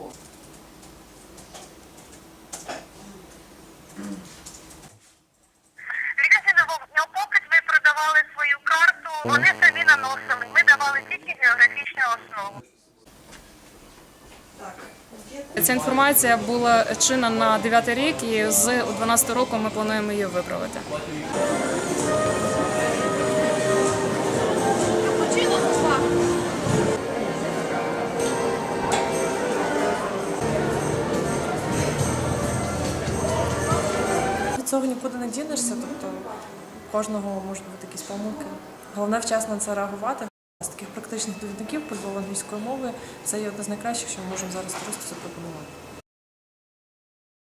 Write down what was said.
кого. Неопокет ви продавали свою карту, вони самі наносили. Ми давали тільки географічну основу. Ця інформація була чинна на 9 рік, і з 12 року ми плануємо її виправити. Цього нікуди не дінешся, тобто у кожного можуть бути якісь помилки. Головне вчасно на це реагувати. З таких практичних довідників по англійської мови це є одне з найкращих, що ми можемо зараз туристу запропонувати.